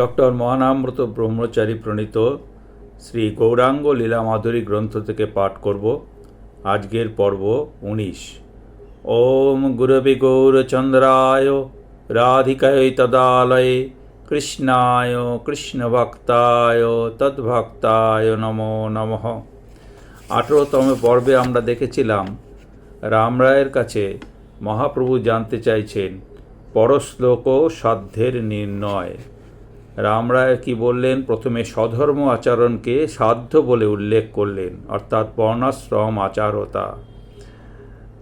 Doctor মহানামৃত ব্রহ্মচারী প্রণীত শ্রী গৌরাঙ্গ লীলা মাধুরী গ্রন্থ থেকে পাঠ করব। আজকের পর্ব উনিশ। ওম গুরবে গৌরচন্দ্রায় রাধিকায় তদালয়ে, কৃষ্ণায় কৃষ্ণভক্তায় তদ্ভক্তায় নমো নমঃ। আঠেরোতম পর্বে আমরা দেখেছিলাম রামরায়ের কাছে মহাপ্রভু জানতে চাইছেন, পরশ্লোক সাধ্যের নির্ণয়। রামরায় কি বললেন? প্রথমে স্বধর্ম আচরণকে সাধ্য বলে উল্লেখ করলেন, অর্থাৎ বর্ণাশ্রম আচারতা।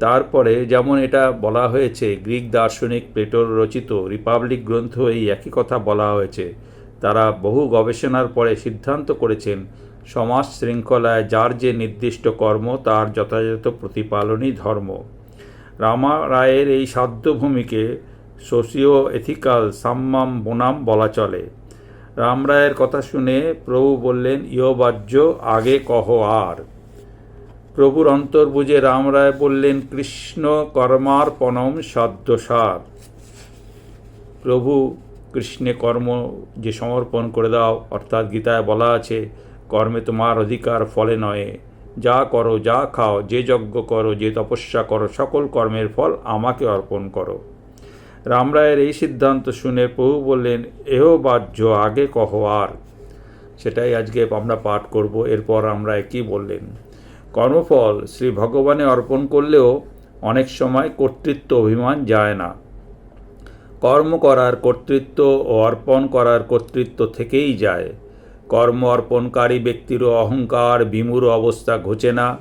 তারপরে যেমন এটা বলা হয়েছে, গ্রিক দার্শনিক প্লেটোর রচিত রিপাবলিক গ্রন্থ এই একই কথা বলা হয়েছে। তারা বহু গবেষণার পরে সিদ্ধান্ত করেছেন, সমাজ শৃঙ্খলায় যার যে নির্দিষ্ট কর্ম, তার যথাযথ প্রতিপালনই ধর্ম। রামা রায়ের এই সাধ্যভূমিকে সোশিও এথিক্যাল সাম্মাম বনাম বলা চলে। রামরায়ের কথা শুনে প্রভু বললেন, ইয় বাহ্য, আগে কহ আর। প্রভুর অন্তর বুঝে রামরায় বললেন, কৃষ্ণ কর্মার্পণম সাধ্যসার। প্রভু, কৃষ্ণে কর্ম যে সমর্পণ করে দাও, অর্থাৎ গীতায় বলা আছে, কর্মে তোমার অধিকার ফলে নয়। যা করো, যা খাও, যে যজ্ঞ করো, যে তপস্যা করো, সকল কর্মের ফল আমাকে অর্পণ করো। রামরায়ের এই সিদ্ধান্ত শুনে প্রভু বললেন এহ বাহ্য, আগে কহ আর। সেটাই আজকে আমরা পাঠ করব। এরপর আমরা কি বললেন? কর্মফল, শ্রী ভগবানে অর্পণ করলেও অনেক সময় কর্তৃত্ব অভিমান যায় না। কর্ম করার কর্তৃত্ব ও অর্পণ করার কর্তৃত্ব থেকেই যায়। কর্ম অর্পণকারী ব্যক্তিরও অহংকার, বিমূঢ় অবস্থা ঘোচে না।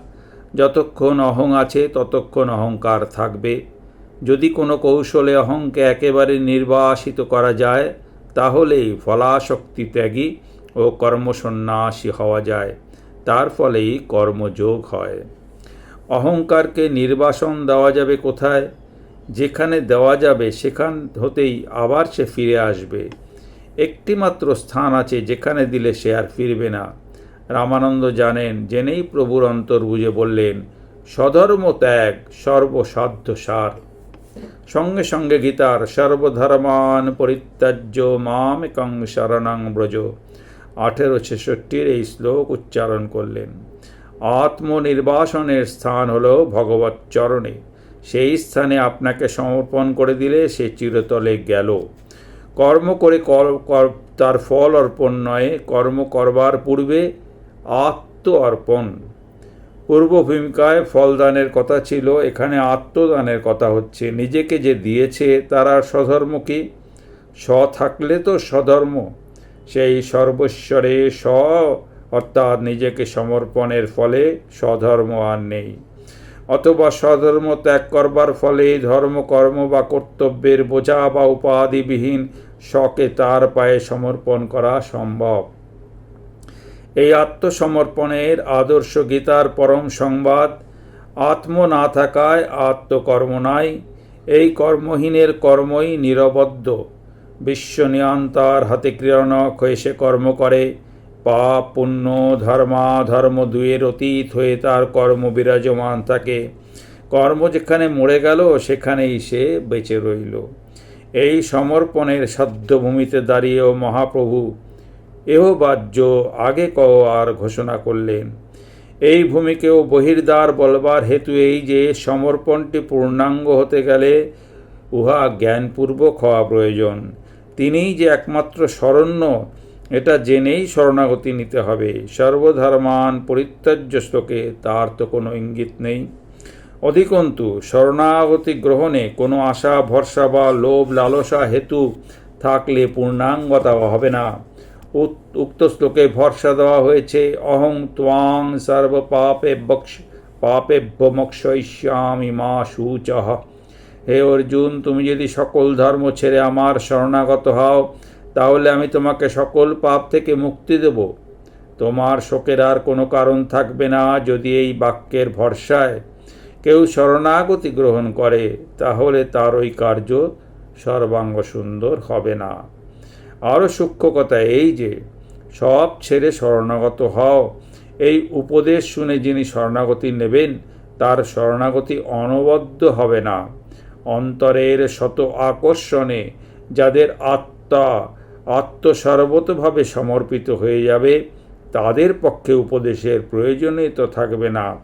যতক্ষণ অহং আছে, ততক্ষণ অহংকার থাকবে। যদি কোনো কৌশলে অহংকে একেবারে নির্বাসিত করা যায়, তাহলেই ফলাশক্তি ত্যাগী ও কর্মসন্ন্যাসী হওয়া যায়। তার ফলেই কর্মযোগ হয়। অহংকারকে নির্বাসন দেওয়া যাবে কোথায়? যেখানে দেওয়া যাবে, সেখান হতেই আবার সে ফিরে আসবে। একটিমাত্র স্থান আছে, যেখানে দিলে সে আর ফিরবে না। রামানন্দ জানেন, জেনেই প্রভুর অন্তর বুঝে বললেন স্বধর্ম ত্যাগ সর্বসাধ্য সার। সঙ্গে সঙ্গে গীতার সর্বধর্মান পরিত্যাজ্য মামেকং শরণাং ব্রজ। আঠেরো ছেষট্টির এই শ্লোক উচ্চারণ করলেন। আত্মনির্বাসনের স্থান হল ভগবত চরণে। সেই স্থানে আপনাকে সমর্পণ করে দিলে সে চিরতলে গেল। কর্ম করে তার ফল অর্পণ নয়, কর্ম করবার পূর্বে আত্ম অর্পণ। পূর্ব ভূমিকায় ফলদানের কথা ছিল, এখানে আত্মদানের কথা হচ্ছে। নিজেকে যে দিয়েছে তার আর স্বধর্ম কি? স থাকলে তো স্বধর্ম। সেই সর্বস্বরে স অর্থাৎ নিজেকে সমর্পণের ফলে স্বধর্ম আর নেই। অথবা স্বধর্ম ত্যাগ করবার ফলে ধর্ম, কর্ম বা কর্তব্যের বোঝা বা উপাধিবিহীন শকে তার পায়ে সমর্পণ করা সম্ভব। এই আত্মসমর্পণের আদর্শ গীতার পরম সংবাদ, আত্ম না থাকায় আত্মকর্ম নাই, এই কর্মহীনের কর্মই নিরবদ্ধ। বিশ্ব নিয়ন্তার হাতে ক্রীড়নক হয়ে সে কর্ম করে, পাপ, পুণ্য, ধর্মা, ধর্ম দুয়ের অতীত হয়ে তার কর্ম বিরাজমান থাকে। কর্ম যেখানে মরে গেল, সেখানেই সে বেঁচে রইল। এই সমর্পণের সাধ্যভূমিতে দাঁড়িয়েও মহাপ্রভু এহ বাহ্য, আগে ক আর ঘোষণা করলেন এই ভূমিকেও বহির্দ্বার বলবার হেতু এই যে সমর্পণটি পূর্ণাঙ্গ হতে গেলে উহা জ্ঞানপূর্বক হওয়া প্রয়োজন। তিনিই যে একমাত্র শরণ্য, এটা জেনেই শরণাগতি নিতে হবে। সর্বধর্মান পরিত্যাজ্য শ্লোকে তার তো কোনো ইঙ্গিত নেই। অধিকন্তু, শরণাগতি গ্রহণে কোনো আশা, ভরসা বা লোভ লালসা হেতু থাকলে পূর্ণাঙ্গতা হবে না। উক্ত শ্লোকে ভরসা দেওয়া হয়েছে, অহং ত্বাং সর্ব পাপে বক্ষ পাপে বমক্ষয়িষ্যামি মা সূচ। হে অর্জুন, তুমি যদি সকল ধর্ম ছেড়ে আমার শরণাগত হও, তাহলে আমি তোমাকে সকল পাপ থেকে মুক্তি দেব। তোমার শোকের আর কোনো কারণ থাকবে না যদি এই বাক্যের ভরসায় কেউ শরণাগতি গ্রহণ করে, তাহলে তার ওই কার্য সর্বাঙ্গ সুন্দর হবে না। আরও সূক্ষ্ম কথা এই যে, সব ছেড়ে শরণাগত হও। এই উপদেশ শুনে যিনি শরণাগতি নেবেন, তার শরণাগতি অনবদ্য হবে না। অন্তরের শত আকর্ষণে যাদের আত্মা আত্মসর্বতভাবে সমর্পিত হয়ে যাবে, তাদের পক্ষে উপদেশের প্রয়োজনই তো থাকবে না।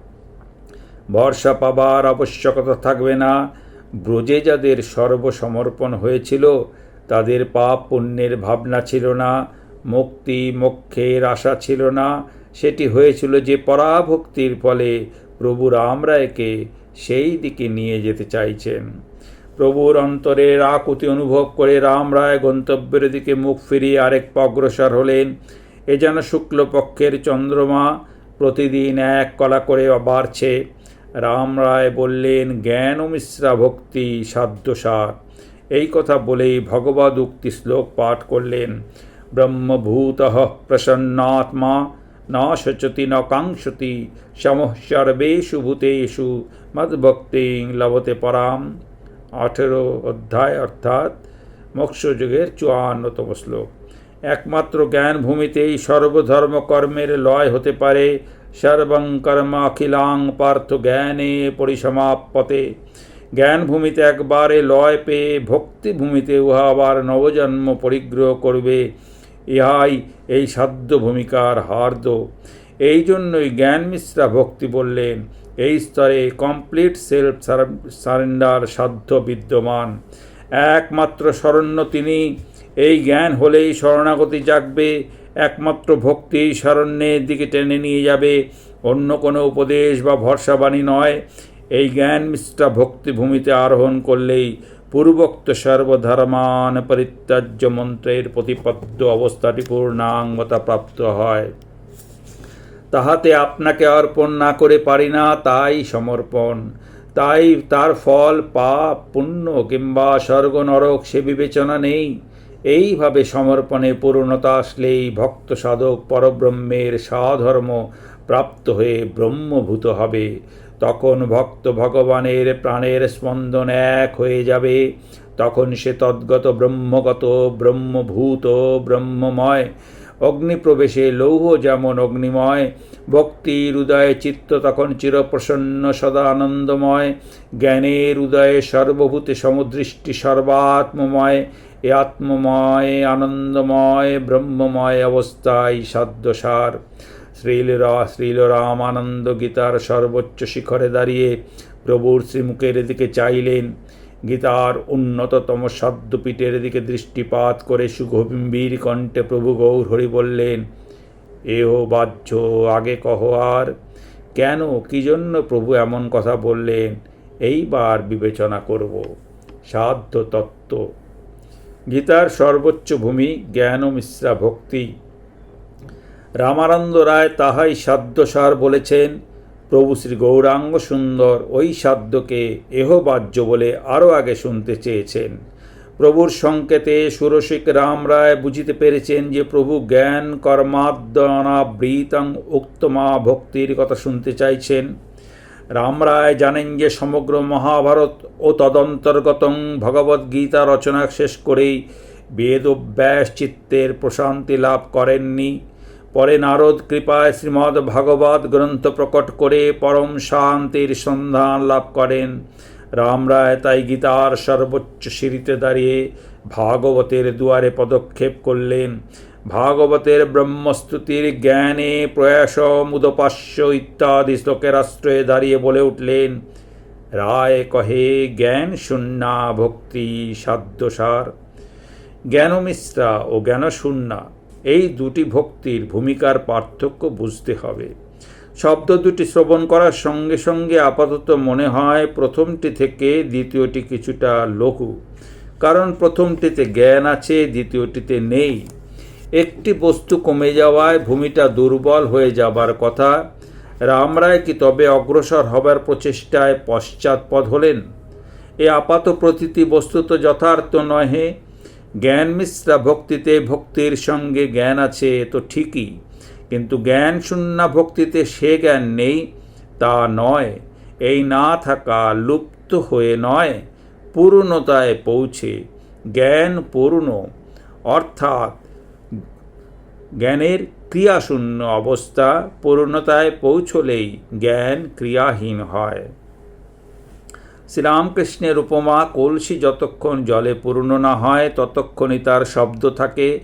ভরসা পাবার আবশ্যকতা থাকবে না। ব্রজে যাদের সর্বসমর্পণ হয়েছিল তাদের পাপ পুণ্যের ভাবনা ছিল না, মুক্তি মোক্ষের আশা ছিল না। সেটি হয়েছিল যে পরাভক্তির ফলে প্রভু রামরায়কে সেই দিকে নিয়ে যেতে চাইছেন। প্রভুর অন্তরের আকুতি অনুভব করে রামরায় গন্তব্যের দিকে মুখ ফিরিয়ে আরেক অগ্রসর হলেন। এ যেন শুক্লপক্ষের চন্দ্রমা প্রতিদিন এক কলা করে বাড়ছে। রাম রায় বললেন জ্ঞান ও মিশ্রা ভক্তি সাধ্যসার। এই কথা বলেই ভগবদ উক্তি শ্লোক পাঠ করলেন। ব্রহ্মভূত প্রসন্নাত্মা ন শচতি ন কাঙ্ক্ষতি সমঃ সর্বেষু ভূতেষু মদ্ভক্তিং লভতে পরাম। আঠেরো অধ্যায় অর্থাৎ মোক্ষযুগের চুয়ান্নতম শ্লোক। একমাত্র জ্ঞান ভূমিতেই সর্বধর্ম কর্মের লয় হতে পারে, সর্বং কর্ম অখিলাং পার্থ জ্ঞানে পরিসমাপতে জ্ঞান ভূমিতে একবারে লয় পেয়ে ভক্তি ভূমিতে উহা আবার নবজন্ম পরিগ্রহ করবে। ইহাই এই সাধ্য ভূমিকার হার্দ। এই জন্যই জ্ঞান মিশ্রা ভক্তি বললেন, এই স্তরে কমপ্লিট সেলফ সারেন্ডার সাধ্য বিদ্যমান। একমাত্র শরণ্য তিনি, এই জ্ঞান হলেই শরণাগতি জাগবে। একমাত্র ভক্তি শরণ্যের দিকে টেনে নিয়ে যাবে। অন্য কোনো উপদেশ বা ভরসাবাণী নয়। এই জ্ঞান মিশ্রা ভক্তিভূমিতে আরোহণ করলেই পূর্বোক্ত সর্বধর্মান পরিত্যাজ্য মন্ত্রের প্রতিপদ্য অবস্থাটি পূর্ণাঙ্গতা প্রাপ্ত হয়। তাহাতে আপনাকে অর্পণ না করে পারি না, তাই সমর্পণ। তাই তার ফল, পাপ, পুণ্য কিংবা স্বর্গ নরক সে বিবেচনা নেই। এইভাবে সমর্পণে পূর্ণতা আসলেই ভক্ত সাধক পরব্রহ্মের সাধর্ম প্রাপ্ত হয়ে ব্রহ্মভূত হবে। তখন ভক্ত ভগবানের প্রাণের স্পন্দন এক হয়ে যাবে। তখন সে তদ্গত ব্রহ্মগত, ব্রহ্মভূত, ব্রহ্মময়। অগ্নিপ্রবেশে লৌহ যেমন অগ্নিময়, ভক্তির হৃদয়ে চিত্ত তখন চিরপ্রসন্ন, সদা আনন্দময়। জ্ঞানের উদয়ে সর্বভূতে সমদৃষ্টি সর্বাত্মময়। এ আত্মময়, আনন্দময়, ব্রহ্মময় অবস্থায় সাধ্যসার। শ্রীলরা শ্রীল রামানন্দ গীতার সর্বোচ্চ শিখরে দাঁড়িয়ে প্রভুর শ্রীমুখের দিকে চাইলেন। গীতার উন্নততম সাধ্যপীঠের দিকে দৃষ্টিপাত করে সুগম্ভীর কণ্ঠে প্রভু গৌর হরি বললেন, এহ বাহ্য, আগে কহ আর। কেন, কি জন্য প্রভু এমন কথা বললেন? এইবার বিবেচনা করব। সাধ্য তত্ত্ব গীতার সর্বোচ্চ ভূমি জ্ঞান মিশ্রা ভক্তি। রামানন্দ রায় তাহাই সাধ্যসার বলেছেন, প্রভু শ্রী গৌরাঙ্গ সুন্দর ওই সাধ্যকে এহবাজ্য বলে আরও আগে শুনতে চেয়েছেন। প্রভুর সংকেতে সুরসিক রাম রায় বুঝিতে পেরেছেন যে প্রভু জ্ঞান কর্মাদ্যনাবৃতং উক্তমা ভক্তির কথা শুনতে চাইছেন। রাম রায় জানেন যে সমগ্র মহাভারত ও তদন্তর্গতং ভগবদ্গীতা রচনা শেষ করেই বেদব্যাস চিত্তের প্রশান্তি লাভ করেননি। পরে নারদ কৃপায় শ্রীমদ্ ভাগবত গ্রন্থ প্রকট করে পরম শান্তির সন্ধান লাভ করেন। রাম রায় তাই গীতার সর্বোচ্চ সিঁড়িতে দাঁড়িয়ে ভাগবতের দুয়ারে পদক্ষেপ করলেন। ভাগবতের ব্রহ্মস্তুতির জ্ঞানে প্রয়াস মুদপাস্য ইত্যাদি শ্লোকের আশ্রয়ে দাঁড়িয়ে বলে উঠলেন, রায় কহে, জ্ঞান শূন্যা ভক্তি সাধ্যসার। জ্ঞানমিশ্রা ও জ্ঞানশূন্যা এই দুটি ভক্তির ভূমিকার পার্থক্য বুঝতে হবে। শব্দ দুটি শ্রবণ করার সঙ্গে সঙ্গে আপাতত মনে হয় প্রথমটি থেকে দ্বিতীয়টি কিছুটা লঘু, কারণ প্রথমটিতে জ্ঞান আছে, দ্বিতীয়টিতে নেই। একটি বস্তু কমে যাওয়ায় ভূমিটা দুর্বল হয়ে যাবার কথা। রামরায় কি তবে অগ্রসর হবার প্রচেষ্টায় পশ্চাৎপদ হলেন? এ আপাত প্রতীতি বস্তুত যথার্থ নহে। জ্ঞান মিশ্রা ভক্তিতে ভক্তির সঙ্গে জ্ঞান আছে তো ঠিকই, কিন্তু জ্ঞান শূন্য ভক্তিতে সে জ্ঞান নেই, তা নয়। এই না থাকা লুপ্ত হয়ে নয়, পূর্ণতায় পৌঁছে। জ্ঞান পূর্ণ, অর্থাৎ জ্ঞানের ক্রিয়াশূন্য অবস্থা পূর্ণতায় পৌঁছলেই জ্ঞান ক্রিয়াহীন হয়। শ্রীরামকৃষ্ণের উপমা কলসি যতক্ষণ জলে পূর্ণ না হয়, ততক্ষণই তার শব্দ থাকে।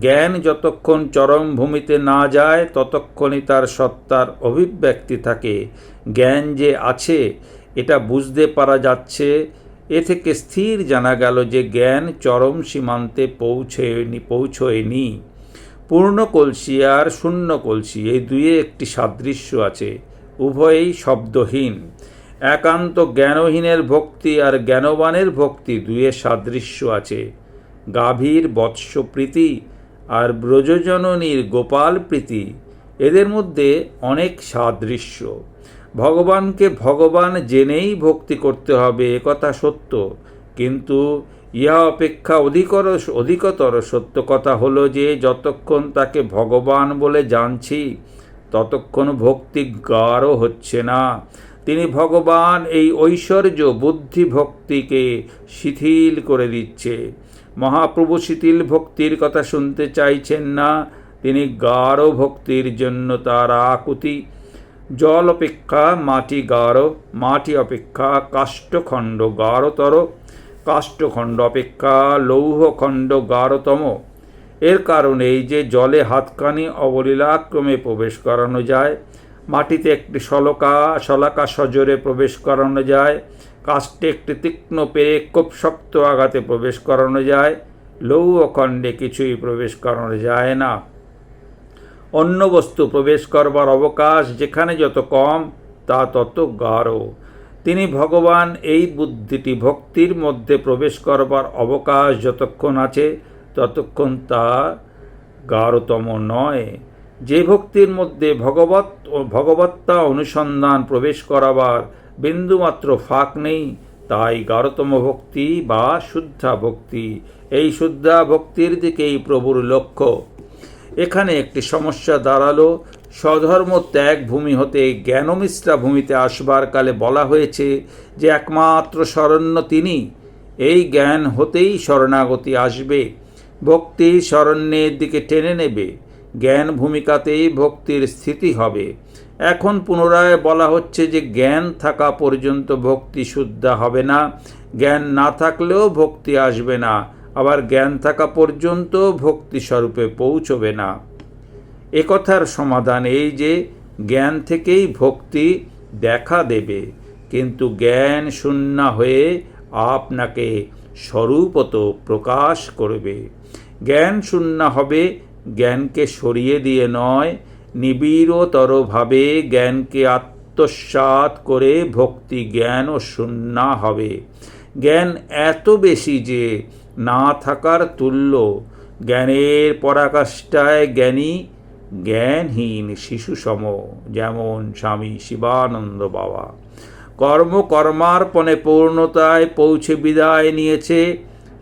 জ্ঞান যতক্ষণ চরম ভূমিতে না যায়, ততক্ষণই তার সত্তার অভিব্যক্তি থাকে। জ্ঞান যে আছে, এটা বুঝতে পারা যাচ্ছে। এ থেকে স্থির জানা গেল যে জ্ঞান চরম সীমান্তে পৌঁছয়নি পৌঁছয়নি। পূর্ণ কলসি আর শূন্য কলসি, এই দুয়ে একটি সাদৃশ্য আছে। উভয়ই শব্দহীন। একান্ত জ্ঞানহীনের ভক্তি আর জ্ঞানবানের ভক্তি দুয়ে সাদৃশ্য আছে। গাভীর বৎস প্রীতি আর ব্রজজননীর গোপাল প্রীতি, এদের মধ্যে অনেক সাদৃশ্য। ভগবানকে ভগবান জেনেই ভক্তি করতে হবে একথা সত্য। কিন্তু ইহা অপেক্ষা অধিকর, অধিকতর সত্য কথা হলো যে, যতক্ষণ তাকে ভগবান বলে জানছি, ততক্ষণ ভক্তি গাঢ় হচ্ছে না। তিনি ভগবান এই ঐশ্বর্য বুদ্ধি ভক্তিকে শিথিল করে দিচ্ছে। মহাপ্রভু শিথিল ভক্তির কথা শুনতে চাইছেন না। তিনি গাঢ় ভক্তির জন্য তার আকুতি, জল অপেক্ষা, মাটি গাঢ়, মাটি অপেক্ষা কাষ্ঠখণ্ড গাঢ়তর কাষ্ঠখণ্ড অপেক্ষা লৌহখণ্ড গাঢ়তম। এর কারণ এই যে জলে হাতখানি অবলীলাক্রমে প্রবেশ করানো যায় মাটিতে একটি শলকা, শলাকা সজোরে প্রবেশ করানো যায়। কাষ্ঠে একটি তীক্ষ্ণ পেরে খুব শক্ত আঘাতে প্রবেশ করানো যায়। লৌ লৌহখণ্ডে কিছুই প্রবেশ করানো যায় না। অন্য বস্তু প্রবেশ করবার অবকাশ যেখানে যত কম, তা তত গাঢ়। তিনি ভগবান এই বুদ্ধিটি ভক্তির মধ্যে প্রবেশ করবার অবকাশ যতক্ষণ আছে, ততক্ষণ তা গাঢ়তম নয়। যে ভক্তির মধ্যে ভগবত ভগবত্তা অনুসন্ধান প্রবেশ করাবার বিন্দুমাত্র ফাঁক নেই, তাই গাঢ়তম ভক্তি বা শুদ্ধা ভক্তি, এই শুদ্ধা ভক্তির দিকেই প্রভুর লক্ষ্য। এখানে একটি সমস্যা দাঁড়াল, স্বধর্ম ত্যাগ ভূমি হতে জ্ঞানমিশ্রা ভূমিতে আসবার কালে বলা হয়েছে যে একমাত্র শরণ্য তিনি। এই জ্ঞান হতেই শরণাগতি আসবে, ভক্তি শরণ্যের দিকে টেনে নেবে। জ্ঞান ভূমিকাতেই ভক্তির স্থিতি হবে। এখন পুনরায় বলা হচ্ছে যে জ্ঞান থাকা পর্যন্ত ভক্তি শুদ্ধা হবে না। জ্ঞান না থাকলেও ভক্তি আসবে না। আবার জ্ঞান থাকা পর্যন্ত ভক্তি স্বরূপে পৌঁছবে না। একথার সমাধান এই যে, জ্ঞান থেকেই ভক্তি দেখা দেবে। কিন্তু জ্ঞান শূন্য হয়ে আপনাকে স্বরূপত প্রকাশ করবে। জ্ঞান শূন্য হবে জ্ঞানকে সরিয়ে দিয়ে নয় নিবিড়তরভাবে জ্ঞানকে আত্মসাৎ করে ভক্তি, জ্ঞান ও শূন্য হবে। জ্ঞান এত বেশি যে না থাকার তুল্য। জ্ঞানের পরাকাষ্ঠায় জ্ঞানী, জ্ঞানহীন শিশুসম, যেমন স্বামী শিবানন্দ বাবা। কর্ম কর্মার্পণে পূর্ণতায় পৌঁছে বিদায় নিয়েছে,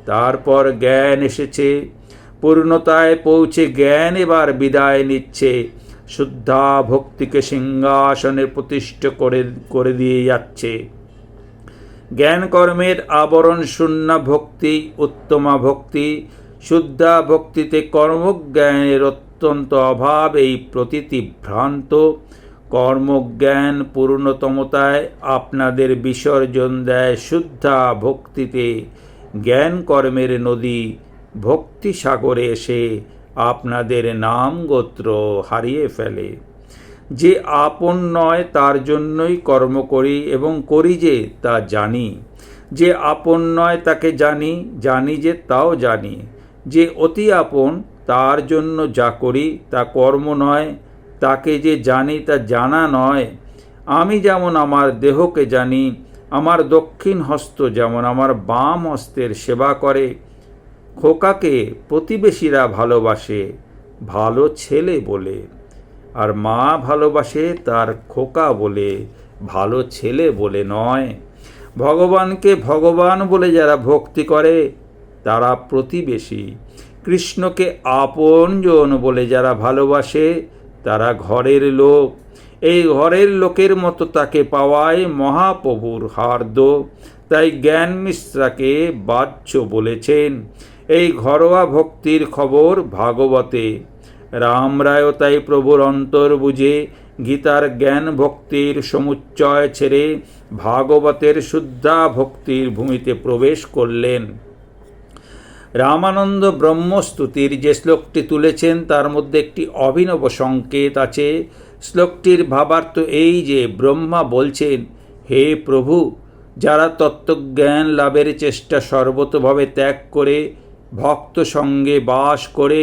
তারপর জ্ঞান এসেছে। পূর্ণতায় পৌঁছে জ্ঞান এবার বিদায় নিচ্ছে। শুদ্ধা ভক্তিকে সিংহাসনে প্রতিষ্ঠ করে করে দিয়ে যাচ্ছে। জ্ঞান কর্মের আবরণ শূন্য ভক্তি, উত্তমা ভক্তি, শুদ্ধা ভক্তিতে কর্মজ্ঞানের অত্যন্ত অভাব এই প্রতীতি ভ্রান্ত কর্মজ্ঞান পূর্ণতমতায় আপনাদের বিসর্জন দেয় শুদ্ধা ভক্তিতে। জ্ঞান কর্মের নদী ভক্তি সাগরে এসে আপনাদের নাম গোত্র হারিয়ে ফেলে। যে আপন নয় তার জন্যই কর্ম করি এবং করি যে তা জানি। যে আপন নয় তাকে জানি জানি যে তাও জানি। যে অতি আপন তার জন্য যা করি তা কর্ম নয়, তাকে যে জানি তা জানা নয়। আমি যেমন আমার দেহকে জানি, আমার দক্ষিণ হস্ত যেমন আমার বাম হস্তের সেবা করে খোকাকে প্রতিবেশীরা ভালোবাসে, ভালো ছেলে বলে। আর মা ভালোবাসে তার খোকা বলে, ভালো ছেলে বলে নয়। ভগবানকে ভগবান বলে যারা ভক্তি করে, তারা প্রতিবেশী। কৃষ্ণকে আপনজন বলে যারা ভালোবাসে, তারা ঘরের লোক। এই ঘরের লোকের মতো তাকে পাওয়ায় মহাপ্রভুর হার্দ তাই জ্ঞান মিশ্রাকে বাহ্য বলেছেন। এই ঘরোয়া ভক্তির খবর ভাগবতে। রামরায় তাই প্রভুর অন্তর বুঝে গীতার জ্ঞান ভক্তির সমুচ্চয় ছেড়ে ভাগবতের শুদ্ধা ভক্তির ভূমিতে প্রবেশ করলেন। রামানন্দ ব্রহ্মস্তুতির যে শ্লোকটি তুলেছেন তার মধ্যে একটি অভিনব সংকেত আছে। শ্লোকটির ভাবার্থ এই যে ব্রহ্মা বলছেন, হে প্রভু, যারা তত্ত্বজ্ঞান লাভের চেষ্টা সর্বতভাবে ত্যাগ করে ভক্ত সঙ্গে বাস করে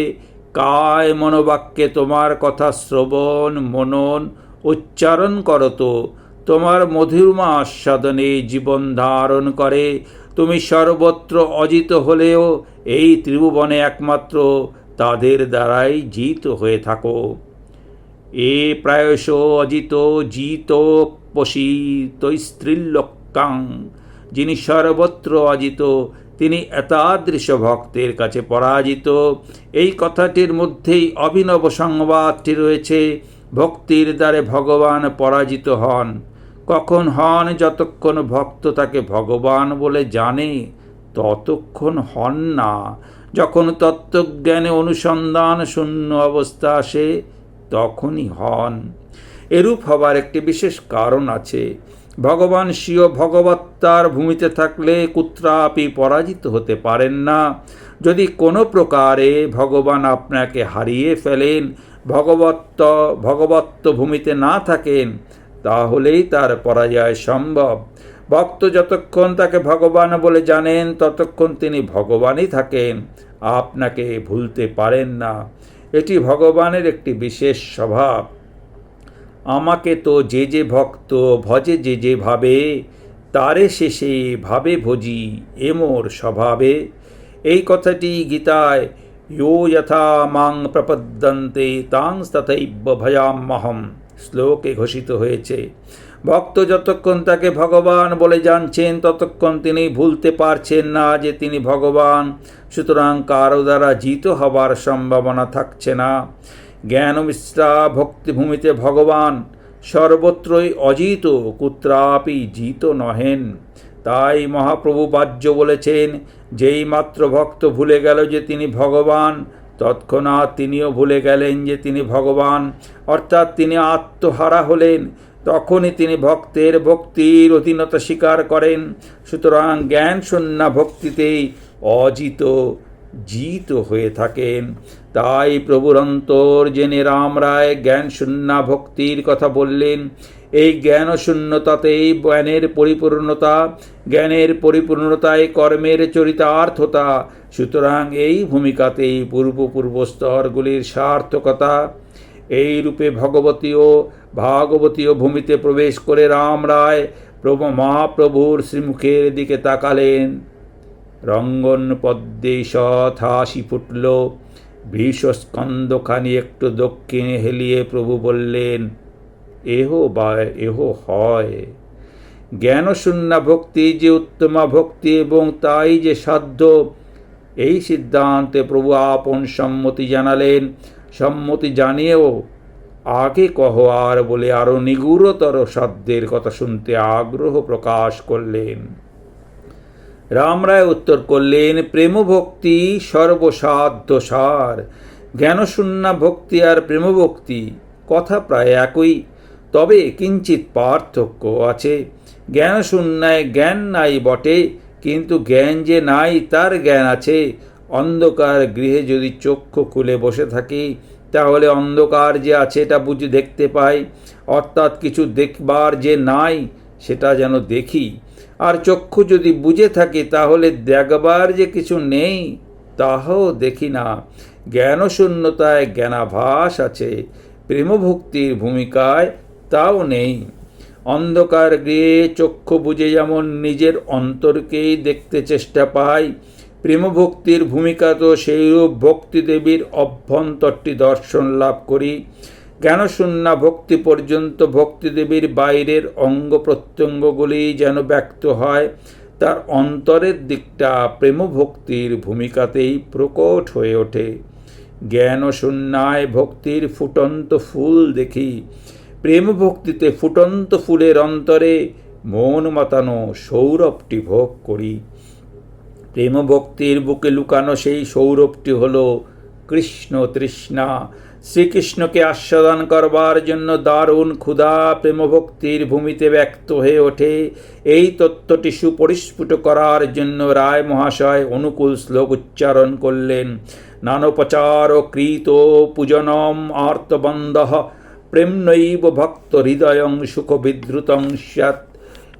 কায় মনোবাক্যে তোমার কথা শ্রবণ, মনন, উচ্চারণ করত তোমার মধুরমা আস্বাদনে জীবন ধারণ করে। তুমি সর্বত্র অজিত হলেও এই ত্রিভুবনে একমাত্র তাদের দ্বারাই জিত হয়ে থাকো। এ প্রায়শ অজিত জিত পশিত স্ত্রীলোকাং যিনি সর্বত্র অজিত তিনি এতাদৃশ ভক্তের কাছে পরাজিত। এই কথাটির মধ্যেই অভিনব সংবাদটি রয়েছে, ভক্তির দ্বারে ভগবান পরাজিত হন। কখন হন যতক্ষণ ভক্ত তাকে ভগবান বলে জানে, ততক্ষণ হন না। যখন তত্ত্বজ্ঞানে অনুসন্ধান শূন্য অবস্থা আসে, তখনই হন। এরূপ হবার একটি বিশেষ কারণ আছে। ভগবান স্বীয় ভগবত্তার ভূমিতে থাকলে কুত্রাপি পরাজিত হতে পারেন না। যদি কোনো প্রকারে ভগবান আপনাকে হারিয়ে ফেলেন, ভগবত্ত ভগবত্ত ভূমিতে না থাকেন, তাহলেই তার পরাজয় সম্ভব। ভক্ত যতক্ষণ তাকে ভগবান বলে জানেন, ততক্ষণ তিনি ভগবানই থাকেন। আপনাকে ভুলতে পারেন না। এটি ভগবানের একটি বিশেষ স্বভাব। আমাকে তো যে যে ভক্ত ভজে যে যে ভাবে, তারে শেষে ভাবে ভজি এমোর স্বভাবে। এই কথাটি গীতায়, ইয়ো যথা মাং প্রপদ্যন্তে তাং তথৈব ভয়ামহম শ্লোকে ঘোষিত হয়েছে। ভক্ত যতক্ষণ তাকে ভগবান বলে জানছেন, ততক্ষণ তিনি ভুলতে পারছেন না যে তিনি ভগবান। সুতরাং কারও দ্বারা জিত হবার সম্ভাবনা থাকছে না। জ্ঞান মিশ্রা ভক্তিভূমিতে ভগবান, সর্বত্রই অজিত, কুত্রাপি জিত নহেন। তাই মহাপ্রভু বাহ্য বলেছেন, যেই মাত্র ভক্ত ভুলে গেল যে তিনি ভগবান, তৎক্ষণাৎ তিনিও ভুলে গেলেন যে তিনি ভগবান। অর্থাৎ তিনি আত্মহারা হলেন, তখনই তিনি ভক্তের ভক্তির অধীনতা স্বীকার করেন। সুতরাং জ্ঞান শূন্য ভক্তিতেই অজিত, জিত হয়ে থাকেন। তাই প্রভুর অন্তর জেনে রাম রায় জ্ঞান শূন্য ভক্তির কথা বললেন। এই জ্ঞান শূন্যতাতেই জ্ঞানের পরিপূর্ণতা, জ্ঞানের পরিপূর্ণতায় কর্মের চরিতার্থতা। সুতরাং এই ভূমিকাতেই পূর্বপূর্ব স্তরগুলির সার্থকতা। এই রূপে ভগবতীয় ভাগবতীয় ভূমিতে প্রবেশ করে রাম রায় প্রভু মহাপ্রভুর শ্রীমুখের দিকে তাকালেন। রঙ্গন পদ্মে হাসি ফুটল। ভীষস্কন্দখানি একটু দক্ষিণে হেলিয়ে প্রভু বললেন, এহ বা, এহ হয়। জ্ঞানশূন্য ভক্তি যে উত্তমা ভক্তি এবং তাই যে সাধ্য, এই সিদ্ধান্তে প্রভু আপন সম্মতি জানালেন। সম্মতি জানিয়েও আগে কহ আর বলে আরও নিগুড়তর সাধ্যের কথা শুনতে আগ্রহ প্রকাশ করলেন। রামরায় উত্তর করলেন, প্রেমভক্তি সর্বসাধ্য সার জ্ঞানশূন্য ভক্তি আর প্রেমভক্তি, কথা প্রায় একই। তবে কিঞ্চিত পার্থক্য আছে। জ্ঞানশূন্যায় জ্ঞান নাই বটে, কিন্তু জ্ঞান যে নাই তার জ্ঞান আছে। অন্ধকার গৃহে যদি চক্ষু খুলে বসে থাকি, তাহলে অন্ধকার যে আছে এটা বুঝে দেখতে পাই। অর্থাৎ কিছু দেখবার যে নাই, সেটা যেন দেখি। আর চক্ষু যদি বুঝে থাকি, তাহলে দেখবার যে কিছু নেই, তাহাও দেখি না। জ্ঞানশূন্যতায় জ্ঞানাভাস আছে, প্রেমভক্তির ভূমিকায় তাও নেই। অন্ধকার গৃহে চক্ষু বুঝে যেমন নিজের অন্তরকেই দেখতে চেষ্টা পাই প্রেমভক্তির ভূমিকা তো সেইরূপ ভক্তিদেবীর অভ্যন্তরটি দর্শন লাভ করি। জ্ঞানশূন্য ভক্তি পর্যন্ত ভক্তিদেবীর বাইরের অঙ্গ প্রত্যঙ্গগুলি যেন ব্যক্ত হয়, তার অন্তরের দিকটা প্রেমভক্তির ভূমিকাতেই প্রকট হয়ে ওঠে। জ্ঞান শূন্যায় ভক্তির ফুটন্ত ফুল দেখি প্রেম ভক্তিতে ফুটন্ত ফুলের অন্তরে মন মাতানো সৌরভটি ভোগ করি। প্রেম ভক্তির বুকে লুকানো সেই সৌরভটি হল কৃষ্ণ তৃষ্ণা শ্রীকৃষ্ণকে আস্বাদন করবার জন্য দারুণ ক্ষুধা প্রেমভক্তির ভূমিতে ব্যক্ত হয়ে ওঠে। এই তত্ত্বটি সুপরিস্ফুট করার জন্য রায় মহাশয় অনুকূল শ্লোক উচ্চারণ করলেন। নানোপচার কৃত পূজনম আর্তবন্ধ প্রেমনৈব ভক্ত হৃদয়ং সুখ বিদ্রুতং স্যাৎ।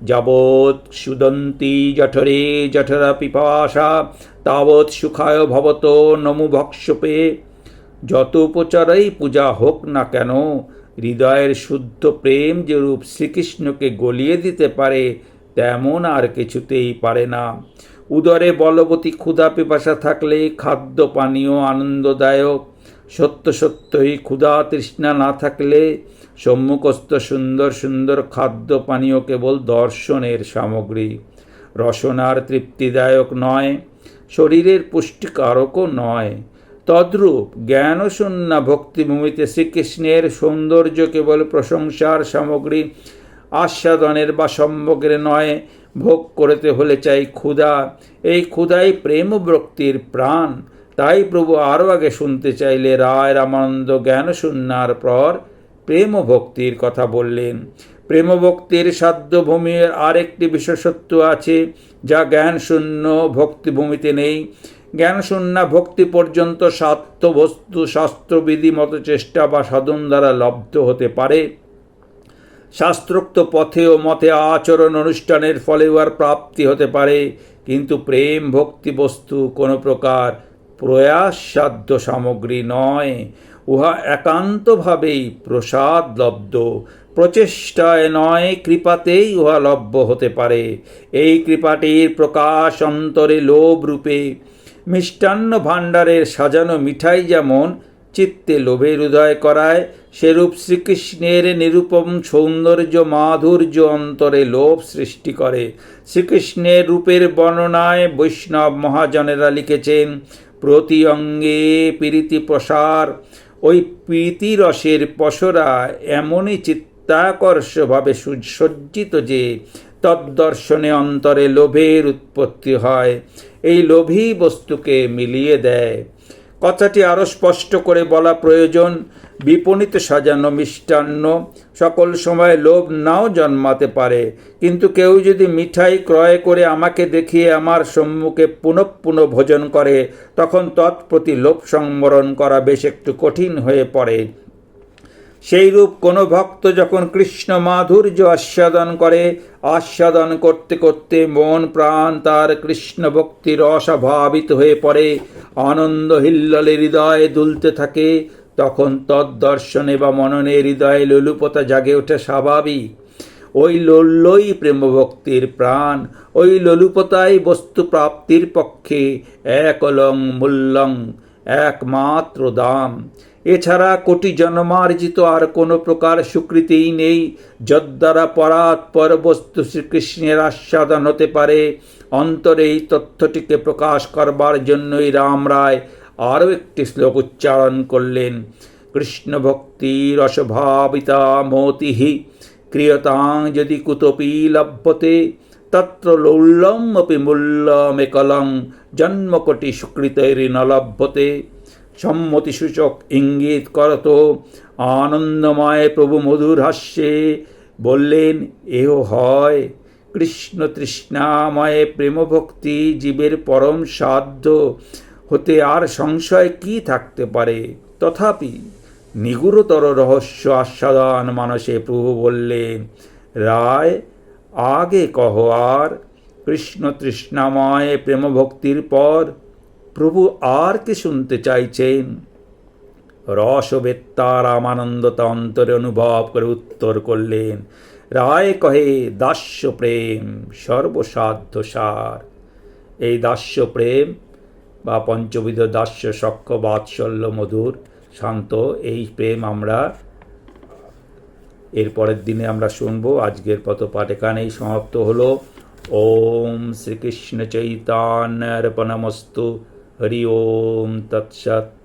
যাবৎ সুদন্তি জঠরে জঠরা পিপাসা, তাবৎ সুখায় ভবত নমু ভক্ষপে। যত উপচারেই পূজা হোক না কেন, হৃদয়ের শুদ্ধ প্রেম যে রূপ শ্রীকৃষ্ণকে গলিয়ে দিতে পারে, তেমন আর কিছুতেই পারে না। উদরে বলবতী ক্ষুধা পিপাসা থাকলে খাদ্য পানীয় আনন্দদায়ক। সত্য সত্যই ক্ষুধা তৃষ্ণা না থাকলে সম্মুখস্থ সুন্দর সুন্দর খাদ্য পানীয় কেবল দর্শনের সামগ্রী। রসনার তৃপ্তিদায়ক নয়, শরীরের পুষ্টিকারকও নয়। তদ্রূপ জ্ঞানশূন্য ভক্তিভূমিতে শ্রীকৃষ্ণের সৌন্দর্য কেবল প্রশংসার সামগ্রী, আস্বাদনের বা সম্ভোগের নয়। ভোগ করতে হলে চাই ক্ষুধা। এই ক্ষুধাই প্রেম ভক্তির প্রাণ। তাই প্রভু আরও আগে শুনতে চাইলে রায় রামানন্দ জ্ঞানশূন্যার পর প্রেম ভক্তির কথা বললেন। প্রেম ভক্তির সাধ্যভূমির আরেকটি বিশেষত্ব আছে, যা জ্ঞানশূন্য ভক্তিভূমিতে নেই। জ্ঞানশূন্য ভক্তি পর্যন্ত বস্তু শাস্ত্রবিধি মতো চেষ্টা বা সাধন দ্বারা লব্ধ হতে পারে। শাস্ত্রোক্ত পথে ও মতে আচরণ অনুষ্ঠানের ফলে উহার প্রাপ্তি হতে পারে, কিন্তু প্রেম ভক্তি বস্তু কোনো প্রকার প্রয়াস সাধ্য সামগ্রী নয়। উহা একান্তভাবেই প্রসাদ লব্ধ, প্রচেষ্টায় নয়, কৃপাতেই উহা লভ্য হতে পারে। এই কৃপাটির প্রকাশ অন্তরে লোভ রূপে মিষ্টান্ন ভাণ্ডারের সাজানো মিঠাই যেমন চিত্তে লোভের উদয় করায়, সেরূপ শ্রীকৃষ্ণের নিরূপম সৌন্দর্য মাধুর্য অন্তরে লোভ সৃষ্টি করে। শ্রীকৃষ্ণের রূপের বর্ণনায় বৈষ্ণব মহাজনেরা লিখেছেন, প্রতি অঙ্গে প্রীতি প্রসার, ওই প্রীতিরসের পসরা এমনই চিত্তাকর্ষভাবে সুসজ্জিত যে তদ্দর্শনে অন্তরে লোভের উৎপত্তি হয়। এই লোভী বস্তুকে মিলিয়ে দেয়। কথাটি আরও স্পষ্ট করে বলা প্রয়োজন, বিপণিত সাজানো মিষ্টান্ন সকল সময় লোভ নাও জন্মাতে পারে, কিন্তু কেউ যদি মিঠাই ক্রয় করে আমাকে দেখিয়ে আমার সম্মুখে পুনঃ পুনঃ ভোজন করে, তখন তৎপ্রতি লোভ সংবরণ করা বেশ একটু কঠিন হয়ে পড়ে। সেইরূপ কোনো ভক্ত যখন কৃষ্ণ মাধুর্য আস্বাদন করে, আস্বাদন করতে করতে মন প্রাণ তার কৃষ্ণ ভক্তির অস্বাভাবিত হয়ে পড়ে, আনন্দ হিল্ললে হৃদয়ে দুলতে থাকে, তখন তদ্দর্শনে বা মননে হৃদয়ে লোলুপতা জাগে ওঠে স্বাভাবিক। ওই লোল্লই প্রেমভক্তির প্রাণ, ওই লোলুপতাই বস্তু প্রাপ্তির পক্ষে একলং মূল্যং, একমাত্র দাম। এছাড়া কোটি জন্মার্জিত আর কোনো প্রকার স্বীকৃতিই নেই। যদ্বারা পরাৎপর বস্তু শ্রীকৃষ্ণের আস্বাদন হতে পারে, অন্তরে এই তথ্যটিকে প্রকাশ করবার জন্যই রাম রায় আরও একটি শ্লোক উচ্চারণ করলেন। কৃষ্ণ ভক্তি রসভাবিতা মতিহি ক্রিয়তাং যদি কুতপি লভ্যতে, তত্র লৌল্যমপি মূল্যমেকলং, জন্মকটি সুকৃতৈরি ন লভ্যতে। সম্মতিসূচক ইঙ্গিত করত আনন্দময় প্রভু মধুর হাস্যে বললেন, এও হয়। কৃষ্ণ তৃষ্ণাময় প্রেমভক্তি জীবের পরম সাধ্য। হতে আর সংশয় কি থাকতে পারে? তথাপি নিগুড়তর রহস্য আস্বাদন মানসে প্রভু বললেন, রায়, আগে কহ আর। কৃষ্ণ তৃষ্ণাময় প্রেমভক্তির পর প্রভু আর কি শুনতে চাইছেন? রসবেত্তা রামানন্দতা অন্তরে অনুভব করে উত্তর করলেন, রায় কহে, দাস্য প্রেম সর্বসাধ্য সার। এই দাস্য প্রেম বা পঞ্চবিধ দাস্য সক্ষ বাৎসল্য মধুর শান্ত, এই প্রেম আমরা এর পরের দিনে আমরা শুনব। আজকের পথ পাঠ এখানেই সমাপ্ত হলো। ওম শ্রীকৃষ্ণ চৈতন্যর্পণমস্তু। হরি ওম তৎসৎ